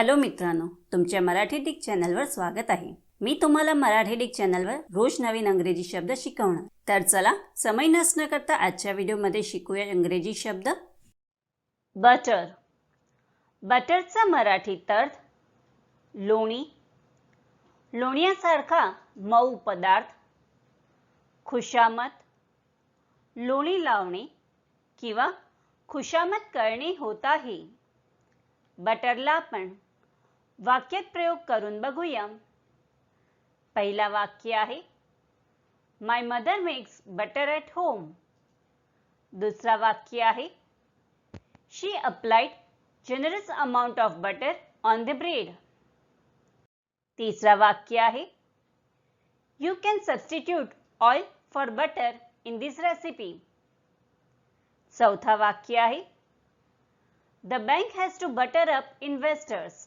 Hello मित्रांनो तुमच्या Marathi Dick चॅनलवर स्वागत आहे. मी तुम्हाला मराठी डिक चॅनलवर रोज नवीन अंग्रेजी शब्द शिकवणार. तर चला समय नसणं करता आजच्या व्हिडिओमध्ये शिकूया इंग्रजी शब्द. बटर बटरचा मराठी अर्थ लोणी. लोण्यासारखा मऊ पदार्थ खुशामत. लोणी लावणे किंवा खुशामत करणे होत आहे बटरला पण वाक्यात प्रयोग करून बघूया. पहिला वाक्य आहे my mother makes butter at home दुसरा वाक्य आहे she applied generous amount of butter on the bread तिसरा वाक्य आहे you can substitute oil for butter in this recipe चौथा वाक्य आहे the bank has to butter up investors